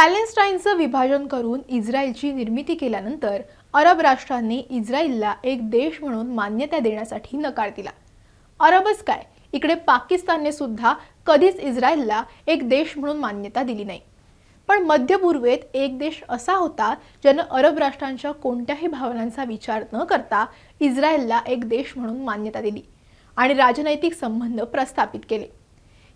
पॅलेस्टाईनचं विभाजन करून इस्रायलची निर्मिती केल्यानंतर अरब राष्ट्रांनी इस्रायलला एक देश म्हणून मान्यता देण्यासाठी नकार दिला. अरबच काय? इकडे पाकिस्तानने सुद्धा कधीच इस्रायलला एक देश म्हणून मान्यता दिली नाही. पण मध्य पूर्वेत एक देश असा होता ज्यानं अरब राष्ट्रांच्या कोणत्याही भावनांचा विचार न करता इस्रायलला एक देश म्हणून मान्यता दिली आणि राजनैतिक संबंध प्रस्थापित केले.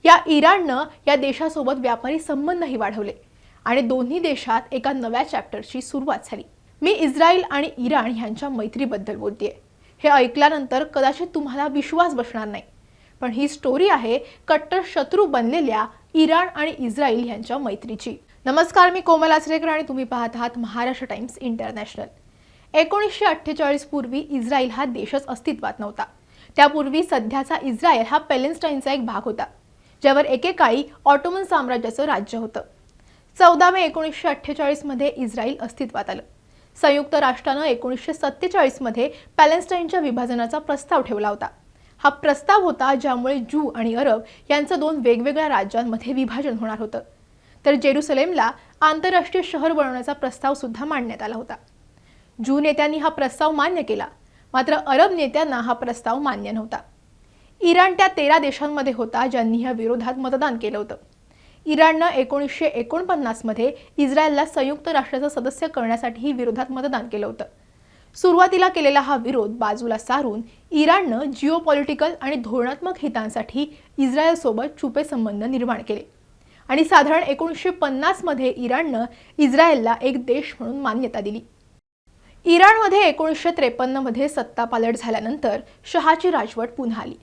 या इराणनं या देशासोबत व्यापारी संबंधही वाढवले. आणि दोन्ही देशात एका नव्या चॅप्टरची सुरुवात झाली. मी इस्रायल आणि इराण ह्यांच्या मैत्रीबद्दल बोलतेय. हे ऐकल्यानंतर कदाचित तुम्हाला विश्वास बसणार नाही. पण ही स्टोरी आहे कट्टर शत्रू बनलेल्या इराण आणि इस्रायल ह्यांच्या मैत्रीची. नमस्कार मी कोमल आचरेकर आणि तुम्ही पाहत आहात महाराष्ट्र टाइम्स इंटरनॅशनल. एकोणीसशे अठ्ठेचाळीस पूर्वी इस्रायल हा देशच अस्तित्वात नव्हता. त्यापूर्वी सध्याचा इस्रायल हा पॅलेस्टाईनचा एक भाग होता ज्यावर एकेकाळी ऑटोमन साम्राज्याचं राज्य होतं. चौदा मे एकोणीसशे अठ्ठेचाळीसमध्ये इस्रायल अस्तित्वात आलं. संयुक्त राष्ट्रानं एकोणीसशे सत्तेचाळीसमध्ये पॅलेस्टाईनच्या विभाजनाचा प्रस्ताव ठेवला होता. हा प्रस्ताव होता ज्यामुळे जू आणि अरब यांचं दोन वेगवेगळ्या राज्यांमध्ये विभाजन होणार होतं. तर जेरुसलेमला आंतरराष्ट्रीय शहर बनवण्याचा प्रस्ताव सुद्धा मांडण्यात आला होता. जू नेत्यांनी हा प्रस्ताव मान्य केला मात्र अरब नेत्यांना हा प्रस्ताव मान्य नव्हता. इराण त्या तेरा देशांमध्ये होता ज्यांनी या विरोधात मतदान केलं होतं. इराणनं एकोणीसशे एकोणपन्नासमध्ये इस्रायलला संयुक्त राष्ट्राचं सदस्य करण्यासाठीही विरोधात मतदान केलं होतं. सुरुवातीला केलेला हा विरोध बाजूला सारून इराणनं जिओ पॉलिटिकल आणि धोरणात्मक हितांसाठी इस्रायलसोबत छुपे संबंध निर्माण केले. आणि साधारण एकोणीसशे पन्नासमध्ये इराणनं इस्रायलला एक देश म्हणून मान्यता दिली. इराणमध्ये एकोणीसशे त्रेपन्नमध्ये सत्ता पालट झाल्यानंतर शहाची राजवट पुन्हा आली.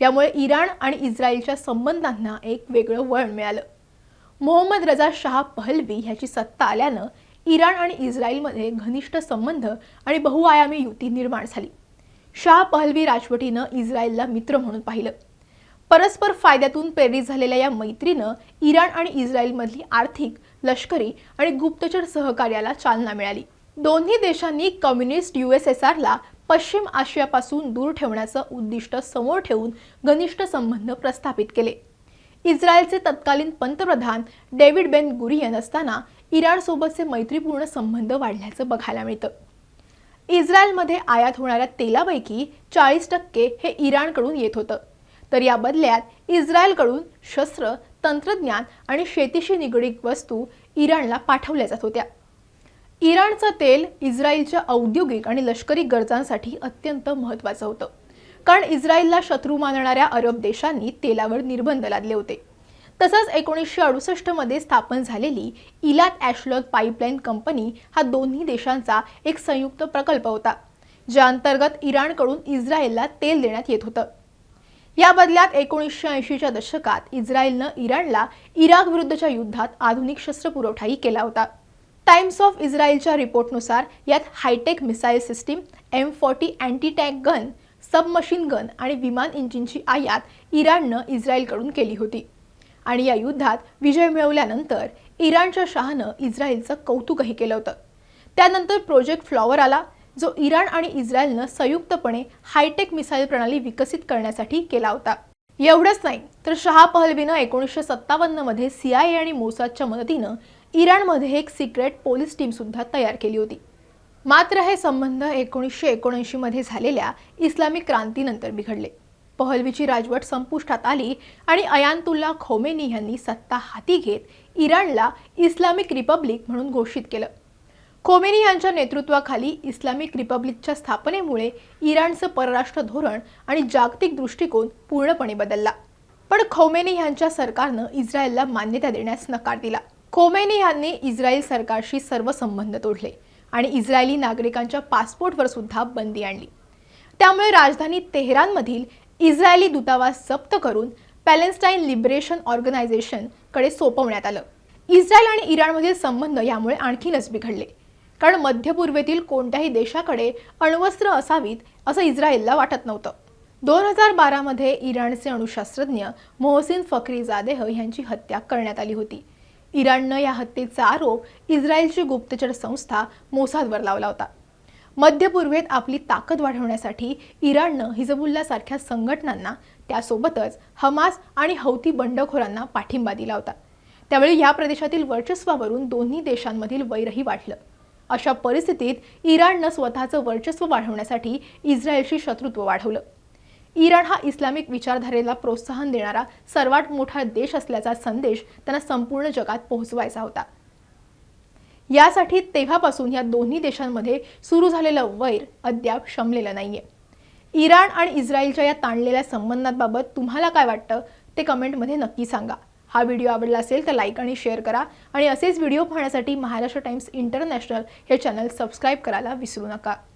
यामुळे इराण आणि इस्रायलच्या संबंधांना एक वेगळं वळण मिळालं. मोहम्मद रजा शहा पहलवी ह्याची सत्ता आल्यानं इराण आणि इस्रायलमध्ये घनिष्ठ संबंध आणि बहुआयामी युती निर्माण झाली. शाह पहलवी राजवटीनं इस्रायलला मित्र म्हणून पाहिलं. परस्पर फायद्यातून प्रेरित झालेल्या या मैत्रीनं इराण आणि इस्रायलमधली आर्थिक लष्करी आणि गुप्तचर सहकार्याला चालना मिळाली. दोन्ही देशांनी कम्युनिस्ट यू एस एस आरला पश्चिम आशियापासून दूर ठेवण्याचं उद्दिष्ट समोर ठेवून घनिष्ठ संबंध प्रस्थापित केले. इस्रायलचे तत्कालीन पंतप्रधान डेव्हिड बेन गुरियन असताना इराणसोबतचे मैत्रीपूर्ण संबंध वाढल्याचं बघायला मिळतं. इस्रायलमध्ये आयात होणाऱ्या तेलापैकी चाळीस टक्के हे इराणकडून येत होतं. तर या बदल्यात इस्रायलकडून शस्त्र तंत्रज्ञान आणि शेतीशी निगडीत वस्तू इराणला पाठवल्या जात होत्या. इराणचं तेल इस्रायलच्या औद्योगिक आणि लष्करी गरजांसाठी अत्यंत महत्त्वाचं होतं. कारण इस्रायलला शत्रू मानणाऱ्या अरब देशांनी तेलावर निर्बंध लादले होते. तसंच एकोणीसशे अडुसष्टमध्ये स्थापन झालेली इलात ॲशलॉग पाईपलाईन कंपनी हा दोन्ही देशांचा एक संयुक्त प्रकल्प होता ज्या अंतर्गत इराणकडून इस्रायलला तेल देण्यात येत होतं. या बदल्यात एकोणीसशे ऐंशीच्या दशकात इस्रायलनं इराणला इराक विरुद्धच्या युद्धात आधुनिक शस्त्रपुरवठाही केला होता. टाइम्स ऑफ इस्रायलच्या रिपोर्टनुसार यात hi tech missile system M forty anti tank gun submachine gun आणि विमान इंजिनची आयात इराणनं इस्रायलकडून केली होती. आणि या युद्धात विजय मिळवल्यानंतर इराणच्या शहानं इस्रायलचं कौतुकही केलं होतं. त्यानंतर प्रोजेक्ट फ्लॉवर आला जो इराण आणि इस्रायलनं संयुक्तपणे हायटेक मिसाईल प्रणाली विकसित करण्यासाठी केला होता. एवढंच नाही तर शहा पहलवीनं एकोणीसशे सत्तावन्नमध्ये सी आय ए आणि मोसादच्या मदतीनं इराणमध्ये एक सिक्रेट पोलीस टीमसुद्धा तयार केली होती. मात्र हे संबंध एकोणीसशे एकोणऐंशीमध्ये झालेल्या इस्लामिक क्रांतीनंतर बिघडले. पहलवीची राजवट संपुष्टात आली आणि अयानतुल्ला खोमेनी यांनी सत्ता हाती घेत इराणला इस्लामिक रिपब्लिक म्हणून घोषित केलं. खोमेनी यांच्या नेतृत्वाखाली इस्लामिक रिपब्लिकच्या स्थापनेमुळे इराणचं परराष्ट्र धोरण आणि जागतिक दृष्टिकोन पूर्णपणे बदलला. पण खोमेनी यांच्या सरकारनं इस्रायलला मान्यता देण्यास नकार दिला. खोमेनी यांनी इस्रायल सरकारशी सर्व संबंध तोडले. आणि इस्रायली नागरिकांच्या पासपोर्टवर सुद्धा बंदी आणली. त्यामुळे राजधानी तेहरानमधील इस्रायली दूतावास जप्त करून पॅलेस्टाईन लिबरेशन ऑर्गनायझेशनकडे सोपवण्यात आलं. इस्रायल आणि इराणमधील संबंध यामुळे आणखीनच बिघडले. कारण मध्यपूर्वेतील कोणत्याही देशाकडे अण्वस्त्र असावीत असं इस्रायलला वाटत नव्हतं. दोन हजार बारामध्ये इराणचे अणुशास्त्रज्ञ मोहसिन फखरीजादेह यांची हत्या करण्यात आली होती. इराणनं या हत्येचा आरोप इस्रायलची गुप्तचर संस्था मोसादवर लावला होता. मध्य पूर्वेत आपली ताकद वाढवण्यासाठी इराणनं हिजबुल्लासारख्या संघटनांना त्यासोबतच हमास आणि हौती बंडखोरांना पाठिंबा दिला होता. त्यावेळी या प्रदेशातील वर्चस्वावरून दोन्ही देशांमधील वैरही वाढलं. अशा परिस्थितीत इराणनं स्वतःचं वर्चस्व वाढवण्यासाठी इस्रायलशी शत्रुत्व वाढवलं. इराण हा इस्लामिक विचारधारेला प्रोत्साहन देणारा सर्वात मोठा देश असल्याचा संदेश त्यांना संपूर्ण जगात पोहोचवायचा होता. यासाठी तेव्हापासून या दोन्ही देशांमध्ये सुरू झालेलं वैर अद्याप शमलेलं नाहीये. इराण आणि इस्रायलच्या या ताणलेल्या संबंधांबाबत तुम्हाला काय वाटतं ते कमेंटमध्ये नक्की सांगा. हा व्हिडिओ आवडला असेल तर लाईक आणि शेअर करा आणि असेच व्हिडिओ पाहण्यासाठी महाराष्ट्र टाइम्स इंटरनॅशनल हे चॅनल सबस्क्राईब करायला विसरू नका.